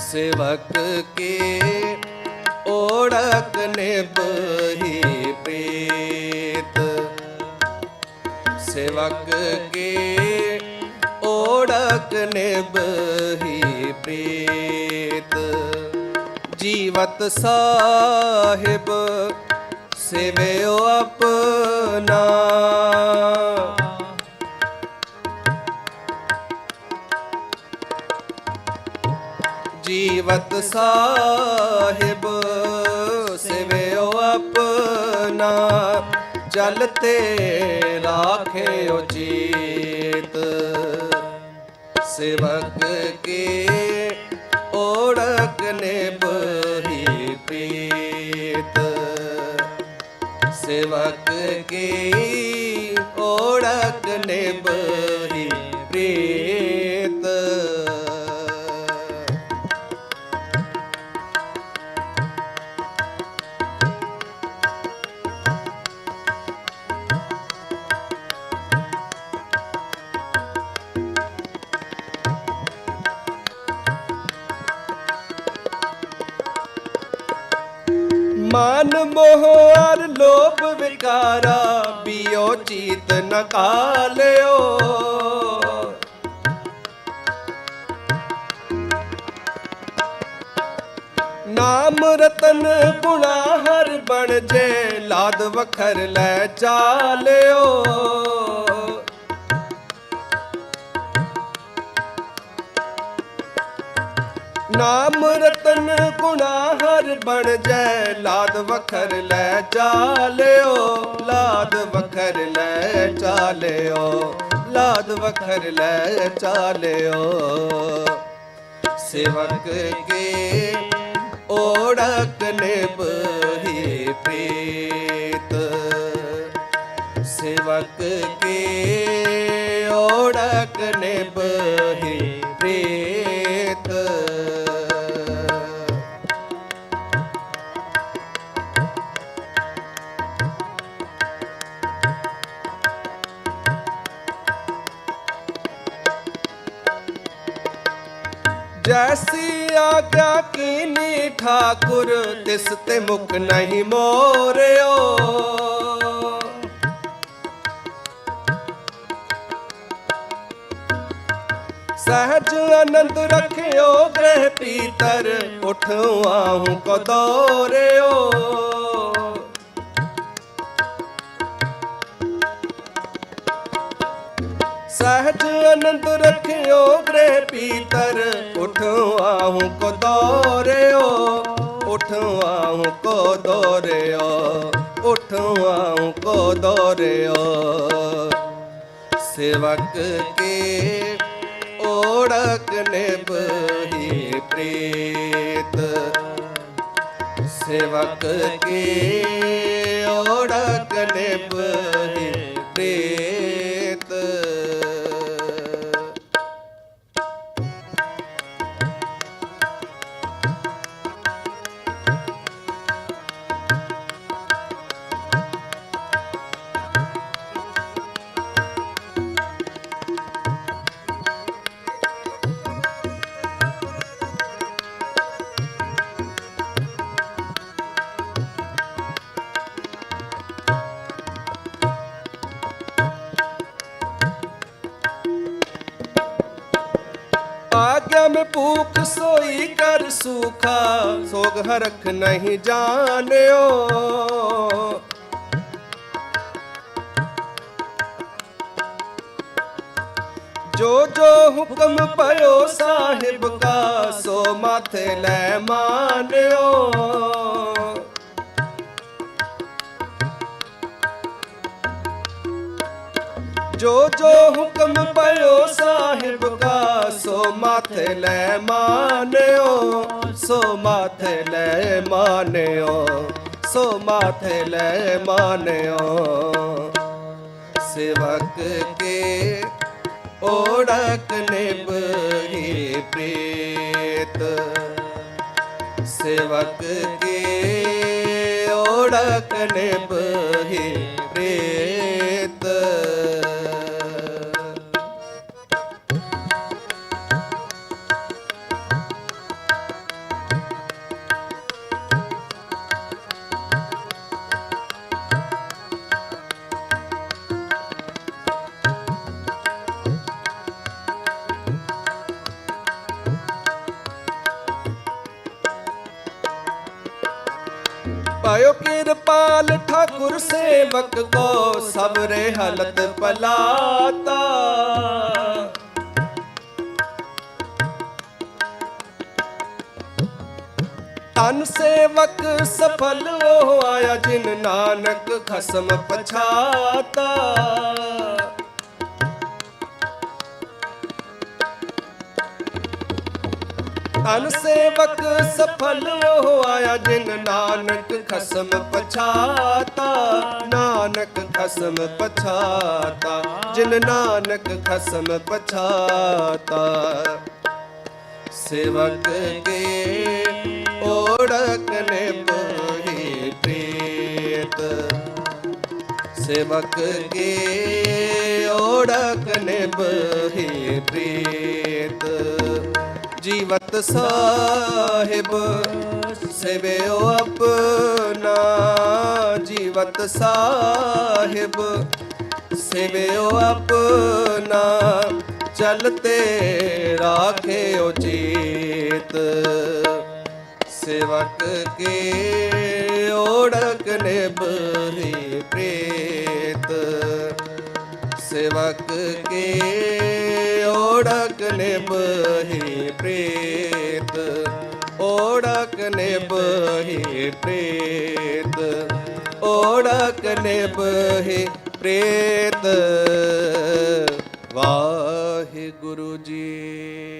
ਸੇਵਕ ਕੇ ਓੜਕ ਨਿਭਹੀ ਪ੍ਰੀਤ। ਸੇਵਕ ਕੇ ਓੜਕ ਨਿਭਹੀ ਪ੍ਰੀਤ। ਜੀਵਤ ਸਾਹਿਬ ਸੇਵਿਓ ਆਪਣਾ। ਜੀਵਤ ਸਾਹਿਬ, ਸਿਵਿਓ ਆਪਣਾ ਚਲਤੇ ਰਾਖਿਓ ਜੀਤ। ਸੇਵਕ ਕੇ ਓੜਕ ਨਿਭੀ ਪ੍ਰੀਤ। ਸੇਵਕ ਕੀ ਓੜਕ ਨਿਭੀ ਪ੍ਰੀਤ। ਮਨ ਮੋਹ ਅਰ ਲੋਭ ਵਿਕਾਰਾ ਬਿਓ ਚੀਤ ਨ ਨਾਮ ਰਤਨ ਗੁਣਾ ਹਰ ਬਣ ਜੇ, ਲਾਦ ਵਖਰ ਲੈ ਚਾਲਿਓ। ਨਾਮ ਰਤਨ ਗੁਣਾ ਹਰ ਬਣ ਜੈ, ਲਾਦ ਵਖਰ ਲੈ ਚਾਲਿਓ, ਲਾਦ ਵਖਰ ਲੈ ਚਾਲਿਓ, ਲਾਦ ਵਖਰ ਲੈ ਚਾਲਿਓ। ਸੇਵਕ ਕੇ ਓੜਕ ਨਿਭੀ ਪ੍ਰੀਤ। ਸੇਵਕ ਕੇ ਓੜਕ ਨਿਭੀ ਪ੍ਰੀਤ। ਜੈਸੀ ਆਗਿਆ ਕੀਨੀ ਠਾਕੁਰ ਤਿਸ ਤੇ ਮੁਖ ਨਹੀਂ ਮੋਰਿਓ ਸਹਜ ਆਨੰਦ ਰਖਿਓ ਗ੍ਰਹਿ ਪੀਤਰ ਉਠ ਆਹੂੰ ਕੋ ਦੋਰਿਓ ਸਹਜ ਅਨੰਦ ਰਖਿਓ ਗ੍ਰਹਿ ਪੀਤਰ। ਉਠ ਆਹੂੰ ਕੋ ਦੋਰਿਓ, ਉਠ ਆਹੂੰ ਕੋ ਦੋਰਿਓ, ਉਠ ਆਹੂੰ ਕੋ ਦੋਰਿਓ। ਸੇਵਕ ਕੇ ਓੜਕ ਨਿਭੀ ਪ੍ਰੀਤ। ਸੇਵਕ ਕੇ ਓੜਕ ਨਿਭੀ ਪ੍ਰੀਤ। ਭੂਖ ਸੋਈ ਕਰ ਸੂਖਾ, ਸੋਗ ਹਰਖ ਨਹੀਂ ਜਾਣਿਓ। ਜੋ ਜੋ ਹੁਕਮ ਪਇਓ ਸਾਹਿਬ ਕਾ, ਸੋ ਮਾਥੇ ਲੈ ਮਾਨਿਓ ਜੋ ਜੋ ਹੁਕਮ ਪਇਓ ਸਾਹਿਬ ਕਾ, ਸੋ ਮਾਥੇ ਲੈ ਮਾਨਿਓ, ਸੋ ਮਾਥੇ ਲੈ ਮਾਨਿਓ, ਸੋ ਮਾਥੇ ਲੈ ਮਾਨਿਓ। ਸੇਵਕ ਕੇ ਓੜਕ ਨਿਭੀ ਪ੍ਰੀਤ। ਸੇਵਕ ਕੇ ਓੜਕ ਨਿਭੀ ਪਾਇਓ ਕਿਰਪਾਲ ਠਾਕੁਰ ਸੇਵਕ ਕੋ ਸਬਰੇ ਹਲਤ ਪਲਾਤਾ। ਤਨ ਸੇਵਕ ਸਫਲ ਉਹ ਆਇਆ ਜਿਨ ਨਾਨਕ ਖਸਮ ਪਛਾਤਾ। ਤਨ ਸੇਵਕ ਸਫਲ ਉਹ ਆਇਆ ਜਿਨ ਨਾਨਕ ਖਸਮ ਪਛਾਤਾ, ਨਾਨਕ ਖਸਮ ਪਛਾਤਾ, ਜਿਨ ਨਾਨਕ ਖਸਮ ਪਛਾਤਾ। ਸੇਵਕ ਕੇ ਓੜਕ ਨੇ ਪੋਹੀ ਪ੍ਰੀਤ। ਸੇਵਕ ਕੇ ਓੜਕ ਨੇ ਬਹੀ ਪ੍ਰੀਤ। ਜੀਵਤ ਸਾਹਿਬ, ਸੇਵਿਓ ਆਪਣਾ ਜੀਵਤ ਸਾਹਿਬ, ਸੇਵਿਓ ਆਪਣਾ ਚਲਤੇ ਰਾਖਿਓ ਚੀਤ। ਸੇਵਕ ਕੇ ਓੜਕ ਨੇ ਬਹੀ ਪ੍ਰੀਤ। ਸੇਵਕ ਕੇ ਓੜਕ ਨੇ ਬਹੀ ਓੜਕ ਨੇ ਬਹੀ ਪ੍ਰੀਤ ਓੜਕ ਨੇ ਬਹੀ ਪ੍ਰੀਤ ਵਾਹਿਗੁਰੂ ਜੀ